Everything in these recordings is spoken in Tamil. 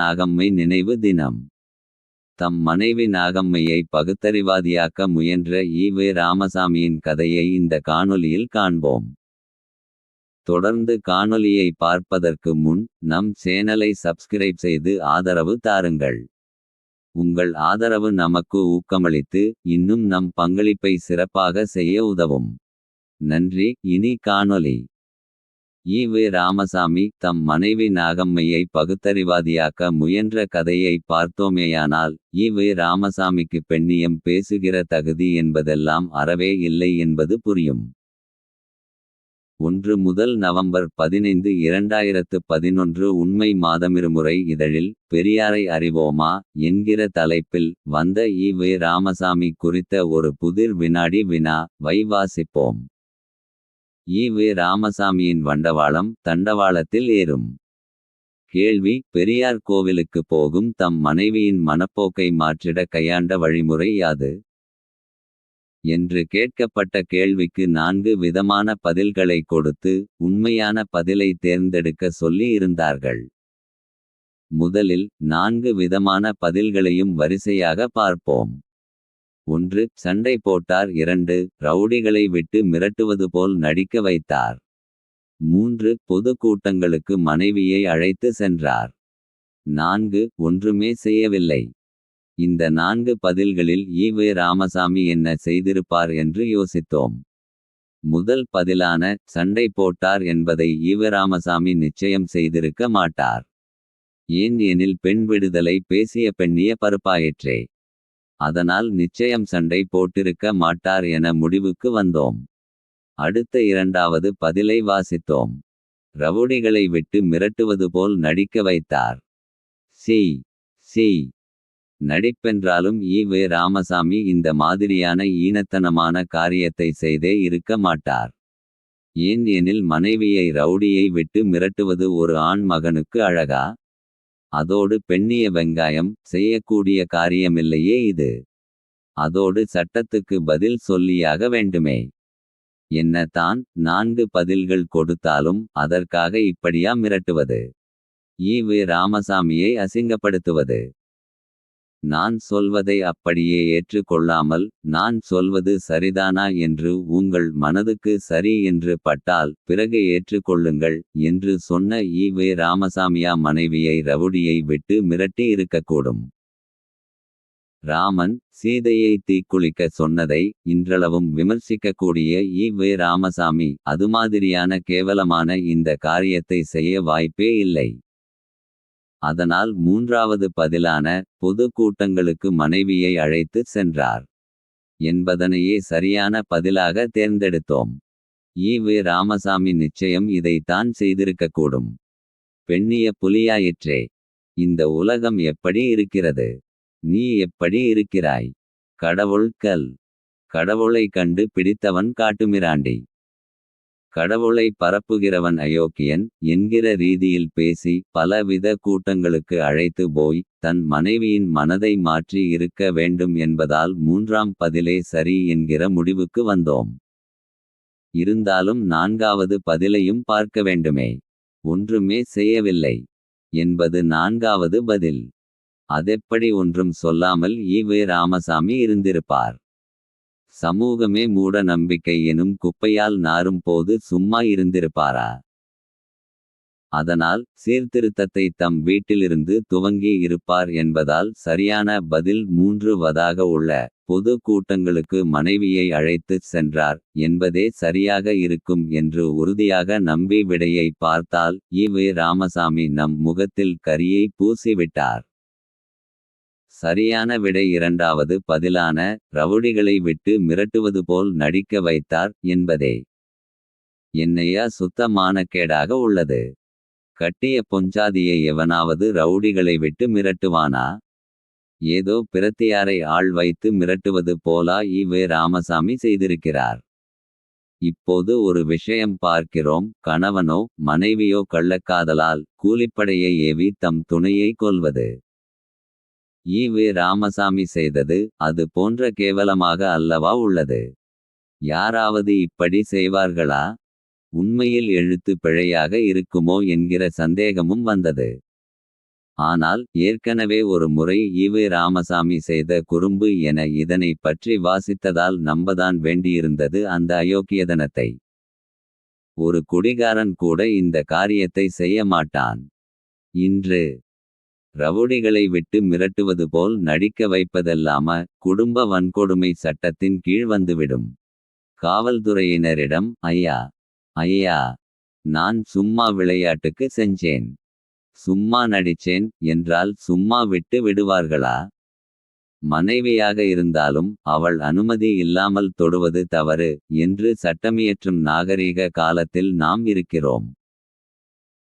நாகம்மை நினைவு தினம். தம் மனைவி நாகம்மையை பகுத்தறிவாதியாக்க முயன்ற ஈவே ராமசாமியின் கதையை இந்த காணொலியில் காண்போம். தொடர்ந்து காணொலியை பார்ப்பதற்கு முன் நம் சேனலை சப்ஸ்கிரைப் செய்து ஆதரவு தாருங்கள். உங்கள் ஆதரவு நமக்கு ஊக்கமளித்து இன்னும் நம் பங்களிப்பை சிறப்பாக செய்ய உதவும். நன்றி இனி காணொலி ஈ வே ராமசாமி தம் மனைவி நாகம்மையை பகுத்தறிவாதியாக்க முயன்ற கதையை பார்த்தோமேயானால். ஈவே ராமசாமிக்கு பெண்ணியம் பேசுகிற தகுதி என்பதெல்லாம் அறவே இல்லை என்பது புரியும். ஒன்று முதல் நவம்பர் பதினைந்து இரண்டாயிரத்து பதினொன்று உண்மை மாதமிருமுறை இதழில் பெரியாரை அறிவோமா. என்கிற தலைப்பில் வந்த ஈ வே ராமசாமி குறித்த ஒரு புதிர் வினாடி வினா வை ஈ ஈவே ராமசாமியின் வண்டவாளம் தண்டவாளத்தில் ஏறும். கேள்வி பெரியார் கோவிலுக்கு போகும் தம் மனைவியின் மனப்போக்கை மாற்றிட கையாண்ட வழிமுறை யாது. என்று கேட்கப்பட்ட கேள்விக்கு நான்கு விதமான பதில்களை கொடுத்து. உண்மையான பதிலை தேர்ந்தெடுக்க சொல்லி இருந்தார்கள். முதலில் நான்கு விதமான பதில்களையும் வரிசையாக பார்ப்போம். ஒன்று சண்டை போட்டார் இரண்டு ரவுடிகளை விட்டு மிரட்டுவது போல் நடிக்க வைத்தார். மூன்று பொது கூட்டங்களுக்கு மனைவியை அழைத்து சென்றார். நான்கு ஒன்றுமே செய்யவில்லை. இந்த நான்கு பதில்களில் ஈவே ராமசாமி என்ன செய்திருப்பார் என்று யோசித்தோம். முதல் பதிலான சண்டை போட்டார் என்பதை ஈவராமசாமி நிச்சயம் செய்திருக்க மாட்டார். ஏன் எனில் பெண் விடுதலை பேசிய பெண்ணிய பருப்பாயிற்றே. அதனால் நிச்சயம் சண்டை போட்டிருக்க மாட்டார் என முடிவுக்கு வந்தோம். அடுத்த இரண்டாவது பதிலை வாசித்தோம். ரவுடிகளை விட்டு மிரட்டுவது போல் நடிக்க வைத்தார். சி சி நடிப்பென்றாலும் ஈ வே ராமசாமி இந்த மாதிரியான ஈனத்தனமான காரியத்தை செய்தே இருக்க மாட்டார். ஏன் எனில் மனைவியை ரவுடியை விட்டு மிரட்டுவது ஒரு ஆண் மகனுக்கு அழகா. அதோடு பெண்ணிய வெங்காயம் செய்யக்கூடிய காரியமில்லையே இது. அதோடு சட்டத்துக்கு பதில் சொல்லியாக வேண்டுமே. என்ன தான் நான்கு பதில்கள் கொடுத்தாலும் அதற்காக இப்படியா மிரட்டுவது. ஈவே ராமசாமியை அசிங்கப்படுத்துவது. நான் சொல்வதை அப்படியே ஏற்றுக்கொள்ளாமல் நான் சொல்வது சரிதானா என்று உங்கள் மனதுக்கு சரி என்று பட்டால் பிறகு ஏற்றுக்கொள்ளுங்கள் என்று சொன்ன ஈ வே ராமசாமியா மனைவியை ரவுடியை விட்டு மிரட்டி இருக்கக்கூடும். ராமன் சீதையை தீக்குளிக்க சொன்னதை இன்றளவும் விமர்சிக்கக்கூடிய ஈ வே ராமசாமி அதுமாதிரியான கேவலமான இந்த காரியத்தை செய்ய வாய்ப்பே இல்லை. அதனால் மூன்றாவது பதிலான பொது கூட்டங்களுக்கு மனைவியை அழைத்து சென்றார். என்பதனையே சரியான பதிலாக தேர்ந்தெடுத்தோம். ஈவே ராமசாமி நிச்சயம் இதைத்தான் செய்திருக்கக்கூடும். பெண்ணிய புலியாயிற்றே. இந்த உலகம் எப்படி இருக்கிறது. நீ எப்படி இருக்கிறாய். கடவுள் கல். கடவுளை கண்டு பிடித்தவன் காட்டுமிராண்டி. கடவுளை பரப்புகிறவன் அயோக்கியன் என்கிற ரீதியில் பேசி பலவித கூட்டங்களுக்கு அழைத்து போய் தன் மனைவியின் மனதை மாற்றி இருக்க வேண்டும் என்பதால் மூன்றாம் பதிலே சரி என்கிற முடிவுக்கு வந்தோம். இருந்தாலும் நான்காவது பதிலையும் பார்க்க வேண்டுமே. ஒன்றுமே செய்யவில்லை. என்பது நான்காவது பதில். அதெப்படி ஒன்றும் சொல்லாமல் ஈவே ராமசாமி இருந்திருப்பார். சமூகமே மூட நம்பிக்கை எனும் குப்பையால் நாரும் போது சும்மா இருந்திருப்பாரா. அதனால் சீர்திருத்தத்தை தம் வீட்டிலிருந்து துவங்கி இருப்பார் என்பதால் சரியான பதில் மூன்று வதாக உள்ள. பொது கூட்டங்களுக்கு மனைவியை அழைத்துச் சென்றார் என்பதே சரியாக இருக்கும் என்று உறுதியாக நம்பி விடையை பார்த்தால் இவ் ராமசாமி நம் முகத்தில் கரியை பூசிவிட்டார். சரியான விடை இரண்டாவது பதிலான ரவுடிகளை விட்டு மிரட்டுவது போல் நடிக்க வைத்தார் என்பதே. என்னையா சுத்தமான கேடாக உள்ளது. கட்டிய பொஞ்சாதியை எவனாவது ரவுடிகளை விட்டு மிரட்டுவானா. ஏதோ பிரத்தியாரை ஆள் வைத்து மிரட்டுவது போலா இவே ராமசாமி செய்திருக்கிறார். இப்போது ஒரு விஷயம் பார்க்கிறோம் கணவனோ மனைவியோ கள்ளக்காதலால் கூலிப்படையை ஏவி தம் துணையை ஈ ஈவே ராமசாமி செய்தது அது போன்ற கேவலமாக அல்லவா உள்ளது. யாராவது இப்படி செய்வார்களா. உண்மையில் எழுத்து பிழையாக இருக்குமோ என்கிற சந்தேகமும் வந்தது. ஆனால் ஏற்கனவே ஒரு முறை ஈவே ராமசாமி செய்த குறும்பு என இதனை பற்றி வாசித்ததால் நம்பதான் வேண்டியிருந்தது அந்த அயோக்கியதனத்தை. ஒரு குடிகாரன் கூட இந்த காரியத்தை செய்ய மாட்டான். இன்று ரவுடிகளை விட்டு மிரட்டுவது போல் நடிக்க வைப்பதல்லாம குடும்ப வன்கொடுமை சட்டத்தின் கீழ் வந்துவிடும். காவல்துறையினரிடம் ஐயா ஐயா நான் சும்மா விளையாட்டுக்கு செஞ்சேன். சும்மா நடிச்சேன் என்றால் சும்மா விட்டு விடுவார்களா. மனைவியாக இருந்தாலும் அவள் அனுமதி இல்லாமல் தொடுவது தவறு என்று சட்டமியற்றும் நாகரீக காலத்தில் நாம் இருக்கிறோம்.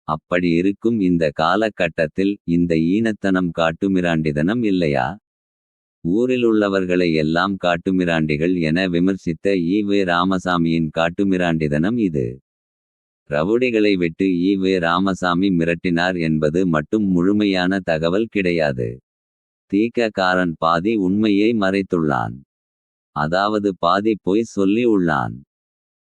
அப்படி இருக்கும் இந்த காலகட்டத்தில் இந்த ஈனத்தனம் காட்டுமிராண்டிதனம் இல்லையா. ஊரிலுள்ளவர்களை எல்லாம் காட்டுமிராண்டிகள் என விமர்சித்த ஈ. வே. ராமசாமியின் காட்டுமிராண்டிதனம் இது. ரவுடிகளை விட்டு ஈ. வே. ராமசாமி மிரட்டினார் என்பது மட்டும் முழுமையான தகவல் கிடையாது. தீக்கக்காரன் பாதி உண்மையை மறைத்துள்ளான். அதாவது பாதி பொய் சொல்லி உள்ளான்.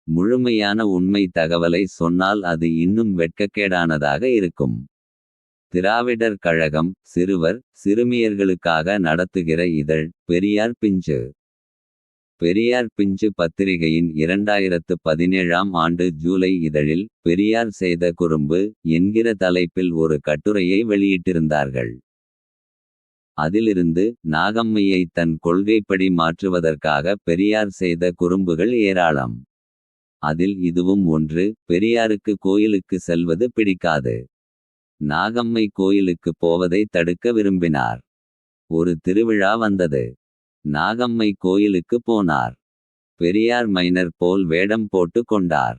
முழுமையான உண்மை தகவலை சொன்னால் அது இன்னும் வெட்கக்கேடானதாக இருக்கும். திராவிடர் கழகம் சிறுவர் சிறுமியர்களுக்காக நடத்துகிற இதழ் பெரியார் பிஞ்சு. பெரியார் பிஞ்சு பத்திரிகையின் இரண்டாயிரத்து பதினேழாம் ஆண்டு ஜூலை இதழில் பெரியார் செய்த குறும்பு என்கிற தலைப்பில் ஒரு கட்டுரையை வெளியிட்டிருந்தார்கள். அதிலிருந்து நாகம்மையை தன் கொள்கைப்படி மாற்றுவதற்காக பெரியார் செய்த குறும்புகள் ஏராளம். அதில் இதுவும் ஒன்று பெரியாருக்கு கோயிலுக்கு செல்வது பிடிக்காது. நாகம்மை கோயிலுக்கு போவதை தடுக்க விரும்பினார். ஒரு திருவிழா வந்தது. நாகம்மை கோயிலுக்கு போனார். பெரியார் மைனர் போல் வேடம் போட்டு கொண்டார்.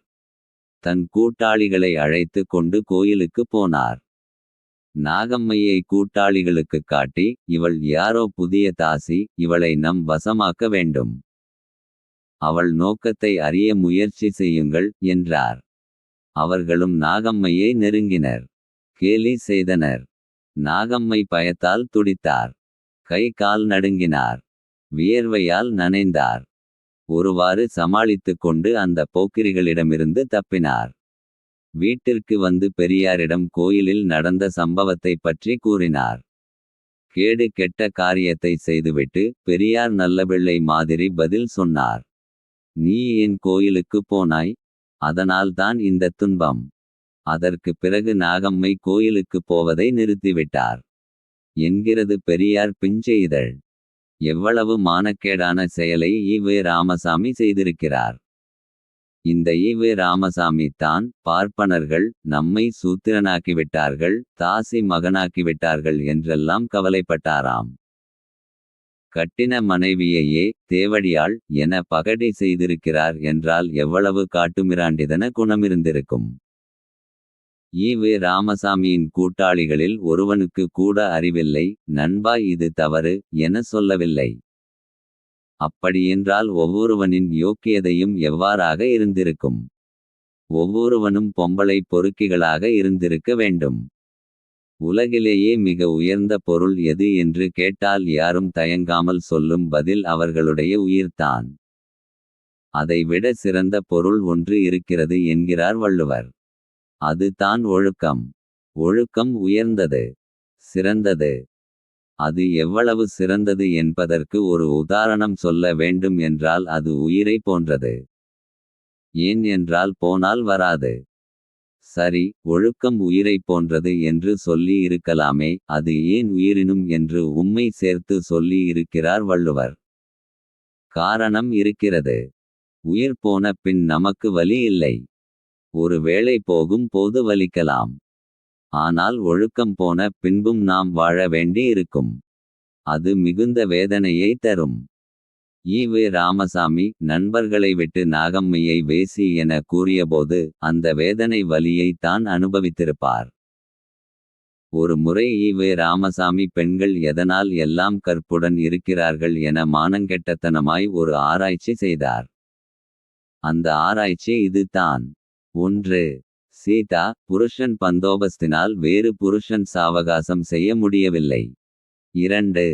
தன் கூட்டாளிகளை அழைத்து கொண்டு கோயிலுக்கு போனார். நாகம்மையை கூட்டாளிகளுக்கு காட்டி இவள் யாரோ புதிய தாசி இவளை நம் வசமாக்க வேண்டும். அவள் நோக்கத்தை அறிய முயற்சி செய்யுங்கள் என்றார். அவர்களும் நாகம்மையை நெருங்கினர். கேலி செய்தனர். நாகம்மை பயத்தால் துடித்தார். கை கால் நடுங்கினார். வியர்வையால் நனைந்தார். ஒருவாறு சமாளித்துக் கொண்டு அந்த போக்கிரிகளிடமிருந்து தப்பினார். வீட்டிற்கு வந்து பெரியாரிடம் கோயிலில் நடந்த சம்பவத்தை பற்றி கூறினார். கேடு கெட்ட காரியத்தை செய்துவிட்டு பெரியார் நல்லபிள்ளை மாதிரி பதில் சொன்னார். நீ ஏன் கோயிலுக்கு போனாய். அதனால்தான் இந்த துன்பம். அதற்கு பிறகு நாகம்மை கோயிலுக்கு போவதை நிறுத்திவிட்டார். என்கிறது பெரியார் பிஞ்சு இதழ். எவ்வளவு மானக்கேடான செயலை ஈ. ராமசாமி செய்திருக்கிறார். இந்த ஈ. ராமசாமி தான் பார்ப்பனர்கள் நம்மை சூத்திரனாக்கிவிட்டார்கள் தாசி மகனாக்கிவிட்டார்கள் என்றெல்லாம் கவலைப்பட்டாராம். கட்டின மனைவியையே தேவடியாள் என பகடி செய்திருக்கிறார் என்றால் எவ்வளவு காட்டுமிராண்டிதன குணமிருந்திருக்கும். ஈவு ராமசாமியின் கூட்டாளிகளில் ஒருவனுக்கு கூட அறிவில்லை நண்பா இது தவறு என சொல்லவில்லை. அப்படியென்றால் ஒவ்வொருவனின் யோக்கியதையும் எவ்வாறாக இருந்திருக்கும். ஒவ்வொருவனும் பொம்பளை பொறுக்கிகளாக இருந்திருக்க வேண்டும். உலகிலேயே மிக உயர்ந்த பொருள் எது என்று கேட்டால் யாரும் தயங்காமல் சொல்லும் பதில் அவர்களுடைய உயிர்தான். அதை விட சிறந்த பொருள் ஒன்று இருக்கிறது என்கிறார் வள்ளுவர். அது தான் ஒழுக்கம். ஒழுக்கம் உயர்ந்தது. சிறந்தது. அது எவ்வளவு சிறந்தது என்பதற்கு ஒரு உதாரணம் சொல்ல வேண்டும் என்றால் அது உயிரை போன்றது. ஏன் என்றால் போனால் வராது. சரி ஒழுக்கம் உயிரை போன்றது என்று சொல்லி இருக்கலாமே அது ஏன் உயிரினும் என்று உம்மை சேர்த்து சொல்லி இருக்கிறார் வள்ளுவர். காரணம் இருக்கிறது. உயிர் போன பின் நமக்கு வலி இல்லை. ஒரு வேளை போகும் போது வலிக்கலாம். ஆனால் ஒழுக்கம் போன பின்பும் நாம் வாழ வேண்டி இருக்கும். அது மிகுந்த வேதனையை தரும். ஈ. ராமசாமி நண்பர்களை விட்டு நாகம்மையை வேசி என கூறியபோது அந்த வேதனை வலியை தான் அனுபவித்திருப்பார். ஒரு முறை ஈ. ராமசாமி பெண்கள் எதனால் எல்லாம் கற்புடன் இருக்கிறார்கள் என மானங்கெட்டத்தனமாய் ஒரு ஆராய்ச்சி செய்தார். அந்த ஆராய்ச்சி இது தான். ஒன்று. சீதா புருஷன் பந்தோபஸ்தினால் வேறு புருஷன் சாவகாசம் செய்ய முடியவில்லை. இரண்டு.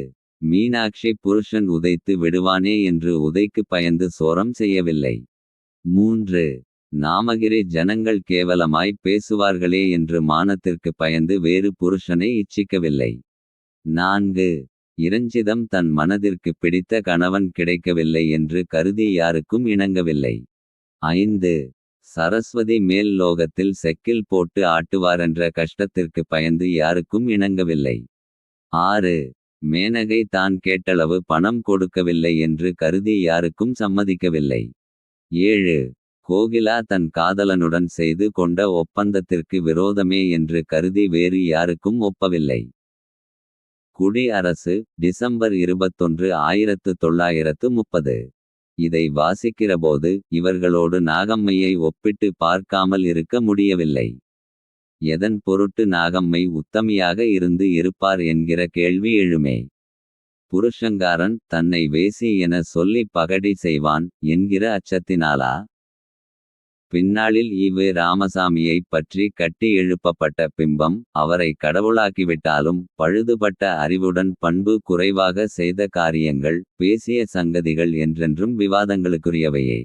மீனாட்சி புருஷன் உதைத்து விடுவானே என்று உதைக்கு பயந்து சோரம் செய்யவில்லை. மூன்று. நாமகிரி ஜனங்கள் கேவலமாய் பேசுவார்களே என்று மானத்திற்கு பயந்து வேறு புருஷனை இச்சிக்கவில்லை. நான்கு இரஞ்சிதம் தன் மனதிற்கு பிடித்த கணவன் கிடைக்கவில்லை என்று கருதி யாருக்கும் இணங்கவில்லை. ஐந்து சரஸ்வதி மேல் லோகத்தில் செக்கில் போட்டு ஆட்டுவாரென்ற கஷ்டத்திற்கு பயந்து யாருக்கும் இணங்கவில்லை. ஆறு மேனகை தான் கேட்டளவு பணம் கொடுக்கவில்லை என்று கருதி யாருக்கும் சம்மதிக்கவில்லை. ஏழு கோகிலா தன் காதலனுடன் செய்து கொண்ட ஒப்பந்தத்திற்கு விரோதமே என்று கருதி வேறு யாருக்கும் ஒப்பவில்லை. குடி அரசு டிசம்பர் இருபத்தொன்று ஆயிரத்து தொள்ளாயிரத்து முப்பது. இதை வாசிக்கிறபோது இவர்களோடு நாகம்மையை ஒப்பிட்டு பார்க்காமல் இருக்க முடியவில்லை. எதன் பொருட்டு நாகம்மை உத்தமியாக இருந்து இருப்பார் என்கிற கேள்வி எழுமே. புருஷங்காரன் தன்னை வேசி என சொல்லி பகடி செய்வான் என்கிற அச்சத்தினாலா. பின்னாளில் ஈவு ராமசாமியைப் பற்றி கட்டி எழுப்பப்பட்ட பிம்பம். அவரை கடவுளாக்கிவிட்டாலும் பழுதுபட்ட அறிவுடன் பண்பு குறைவாக செய்த காரியங்கள். பேசிய சங்கதிகள் என்றென்றும் விவாதங்களுக்குரியவையே.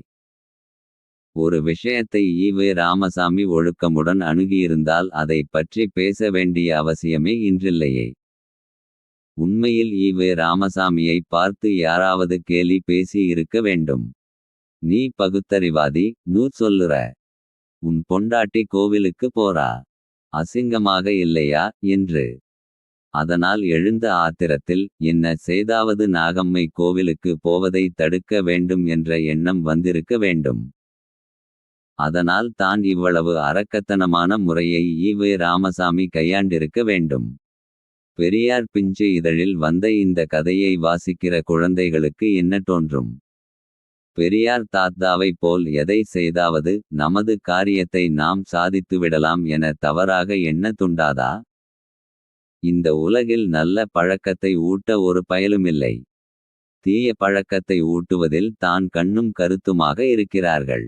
ஒரு விஷயத்தை ஈவே ராமசாமி ஒழுக்கமுடன் அணுகியிருந்தால் அதை பற்றி பேச வேண்டிய அவசியமே இன்றில்லையே. உண்மையில் ஈவே ராமசாமியை பார்த்து யாராவது கேலி பேசி இருக்க வேண்டும். நீ பகுத்தறிவாதி நூற் சொல்லுற. உன் பொண்டாட்டி கோவிலுக்கு போறா. அசிங்கமாக இல்லையா என்று. அதனால் எழுந்த ஆத்திரத்தில் என்ன செய்தாவது நாகம்மை கோவிலுக்கு போவதை தடுக்க வேண்டும் என்ற எண்ணம் வந்திருக்க வேண்டும். அதனால் தான் இவ்வளவு அரக்கத்தனமான முறையை ஈவே ராமசாமி கையாண்டிருக்க வேண்டும். பெரியார் பிஞ்சு இதழில் வந்த இந்த கதையை வாசிக்கிற குழந்தைகளுக்கு என்ன தோன்றும். பெரியார் தாத்தாவைப் போல் எதை செய்தாவது நமது காரியத்தை நாம் சாதித்துவிடலாம் என தவறாக எண்ண துண்டாதா. இந்த உலகில் நல்ல பழக்கத்தை ஊட்ட ஒரு பயலுமில்லை. தீய பழக்கத்தை ஊட்டுவதில் தான் கண்ணும் கருத்துமாக இருக்கிறார்கள்.